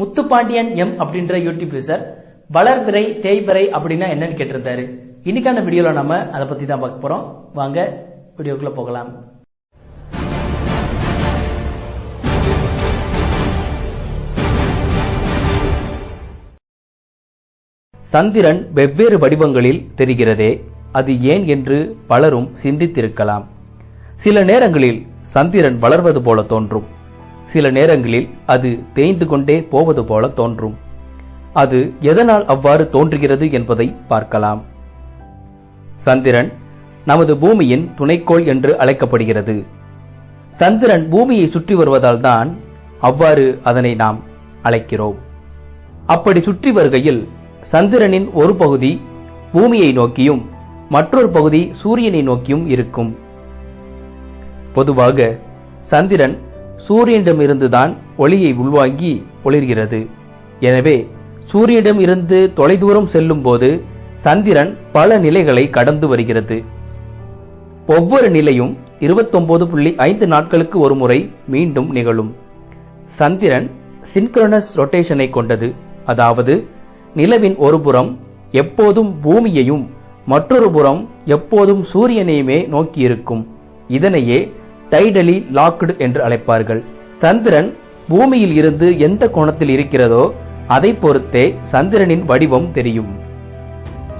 Muthupandian M அப்படின்ற YouTube user வளர்பிறை தேய்பிறை அப்படின்னா என்னன்னு கேட்டிருந்தாரு. இன்னைக்கான வீடியோல நம்ம அதை பத்தி தான் பார்க்க போறோம். வாங்க வீடியோக்குள்ள போகலாம். சந்திரன் வெவ்வேறு வடிவங்களில் தெரிகிறதே அது ஏன் என்று பலரும் சிந்தித்திருக்கலாம். சில நேரங்களில் சந்திரன் வளர்வது போல தோன்றும். சில நேரங்களில் அது தேய்ந்து கொண்டே போவது போல தோன்றும். அது எதனால் அவ்வாறு தோன்றுகிறது என்பதை பார்க்கலாம். சந்திரன் நமது பூமியின் துணைக்கோள் என்று அழைக்கப்படுகிறது. சந்திரன் பூமியை சுற்றி வருவதால் தான் அவ்வாறு அதனை நாம் அழைக்கிறோம். அப்படி சுற்றி வருகையில் சந்திரனின் ஒரு பகுதி பூமியை நோக்கியும் மற்றொரு பகுதி சூரியனை நோக்கியும் இருக்கும். பொதுவாக சந்திரன் சூரியனிடமிருந்துதான் ஒளியை உள்வாங்கி ஒளிர்கிறது. எனவே சூரியனிடம் இருந்து தொலைதூரம் செல்லும் போது சந்திரன் பல நிலைகளை கடந்து வருகிறது. ஒவ்வொரு நிலையும் இருபத்தொன்பது புள்ளி ஐந்து நாட்களுக்கு ஒரு முறை மீண்டும் நிகழும். சந்திரன் சின்க்ரோனஸ் ரொட்டேஷனை கொண்டது. அதாவது நிலவின் ஒரு புறம் எப்போதும் பூமியையும் மற்றொரு புறம் எப்போதும் சூரியனையுமே நோக்கியிருக்கும். இதனையே டைடலி லாக்டு என்று அழைப்பார்கள். சந்திரன் பூமியில் இருந்து எந்த கோணத்தில் இருக்கிறதோ அதை பொறுத்தே சந்திரனின் வடிவம் தெரியும்.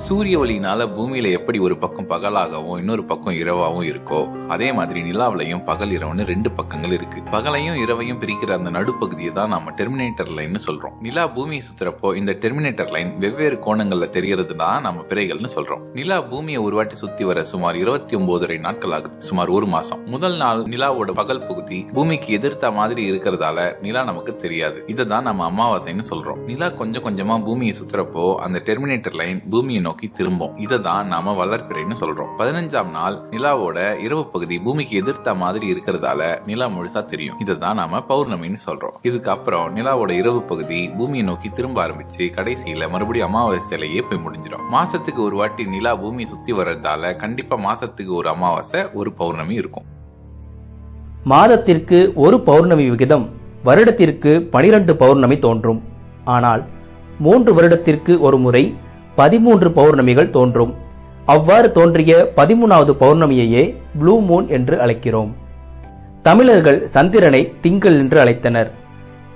சூரிய ஒளியினால பூமியில எப்படி ஒரு பக்கம் பகலாகவும் இன்னொரு பக்கம் இரவாகவும் இருக்கோ அதே மாதிரி நிலாவிலையும் பகல் இரவுன்னு ரெண்டு பக்கங்கள் இருக்கு. பகலையும் இரவையும் பிரிக்கிற அந்த நடுப்பகுதியை தான் நாம டெர்மினேட்டர் லைன் சொல்றோம். நிலா பூமியை சுத்துறப்போ இந்த டெர்மினேட்டர் லைன் வெவ்வேறு கோணங்கள்ல தெரியறது தான் நம்ம பிறைகள்னு சொல்றோம். நிலா பூமியை ஒரு வாட்டி சுத்தி வர சுமார் இருபத்தி ஒன்பதரை நாட்கள் ஆகுது சுமார் ஒரு மாசம். முதல் நாள் நிலாவோட பகல் பகுதி பூமிக்கு எதிர்த்த மாதிரி இருக்கிறதால நிலா நமக்கு தெரியாது. இதை தான் நம்ம அமாவாசைன்னு சொல்றோம். நிலா கொஞ்சம் கொஞ்சமா பூமியை சுத்துறப்போ அந்த டெர்மினேட்டர் லைன் பூமியை நோக்கி திரும்பும். இதை தான் நாம வளர்ப்பிறைன்னு சொல்றோம். பதினஞ்சாம் நாள் நிலாவோட இரவு பகுதி பூமிக்கு எதிர்த்த மாதிரி இருக்கிறதால நிலா முழுசா தெரியும். இதை தான் நாம பௌர்ணமின்னு சொல்றோம். இதுக்கப்புறம் நிலாவோட இரவு பகுதி பூமியை நோக்கி திரும்ப ஆரம்பிச்சு கடைசியில மறுபடியும் அமாவாசையிலேயே போய் முடிஞ்சிடும். மாசத்துக்கு ஒரு வாட்டி நிலா பூமியை சுத்தி வர்றதால கண்டிப்பா மாசத்துக்கு ஒரு அமாவாசை ஒரு பௌர்ணமி இருக்கும். மாதத்திற்கு ஒரு பௌர்ணமி விகிதம் வருடத்திற்கு பனிரெண்டு பௌர்ணமி தோன்றும். ஆனால் மூன்று வருடத்திற்கு ஒரு முறை பதிமூன்று பௌர்ணமிகள் தோன்றும். அவ்வாறு தோன்றிய பதிமூணாவது பௌர்ணமியையே ப்ளூ மூன் என்று அழைக்கிறோம். தமிழர்கள் சந்திரனை திங்கள் என்று அழைத்தனர்.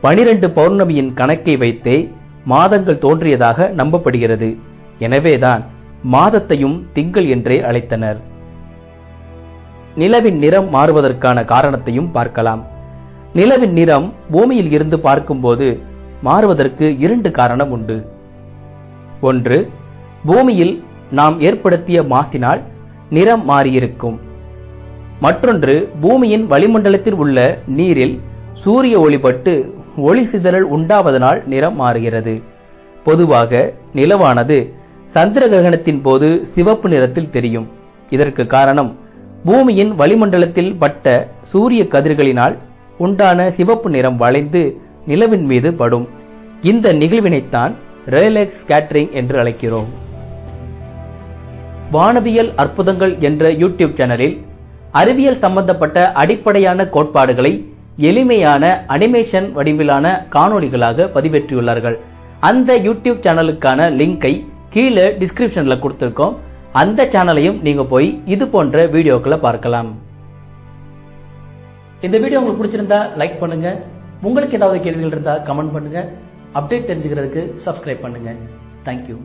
பனிரெண்டு பௌர்ணமியின் கணக்கை வைத்தே மாதங்கள் தோன்றியதாக நம்பப்படுகிறது. எனவேதான் மாதத்தையும் திங்கள் என்றே அழைத்தனர். நிலவின் நிறம் மாறுவதற்கான காரணத்தையும் பார்க்கலாம். நிலவின் நிறம் பூமியில் இருந்து பார்க்கும்போது மாறுவதற்கு இரண்டு காரணம் உண்டு. ஒன்று பூமியில் நாம் ஏற்படுத்திய மாசினால் நிறம் மாறியிருக்கும். மற்றொன்று பூமியின் வளிமண்டலத்தில் உள்ள நீரில் சூரிய ஒளிபட்டு ஒளி சிதறல் உண்டாவதனால் நிறம் மாறுகிறது. பொதுவாக நிலவானது சந்திர கிரகணத்தின் போது சிவப்பு நிறத்தில் தெரியும். இதற்கு காரணம் பூமியின் வளிமண்டலத்தில் பட்ட சூரிய கதிர்களினால் உண்டான சிவப்பு நிறம் வளைந்து நிலவின் மீது படும். இந்த நிகழ்வினைத்தான் ரேலெக்ஸ் ஸ்கேட்டரிங் என்று அழைக்கிறோம். வானவியல் அற்புதங்கள் என்ற யூடியூப் சேனலில் அறிவியல் சம்பந்தப்பட்ட அடிப்படையான கோட்பாடுகளை எளிமையான அனிமேஷன் வடிவிலான காணொளிகளாக பதிவேற்றியுள்ளார்கள். அந்த யூடியூப் சேனலுக்கான லிங்கை கீழே டிஸ்கிரிப்ஷன்ல கொடுத்திருக்கோம். அந்த சேனலையும் நீங்க போய் இது போன்ற வீடியோக்களை பார்க்கலாம். இந்த வீடியோ உங்களுக்கு பிடிச்சிருந்தா லைக் பண்ணுங்க. உங்களுக்கு ஏதாவது கேள்விகள் இருந்தா கமெண்ட் பண்ணுங்க. அப்டேட் தெரிஞ்சுக்கிறதுக்கு சப்ஸ்கிரைப் பண்ணுங்க. தேங்க்யூ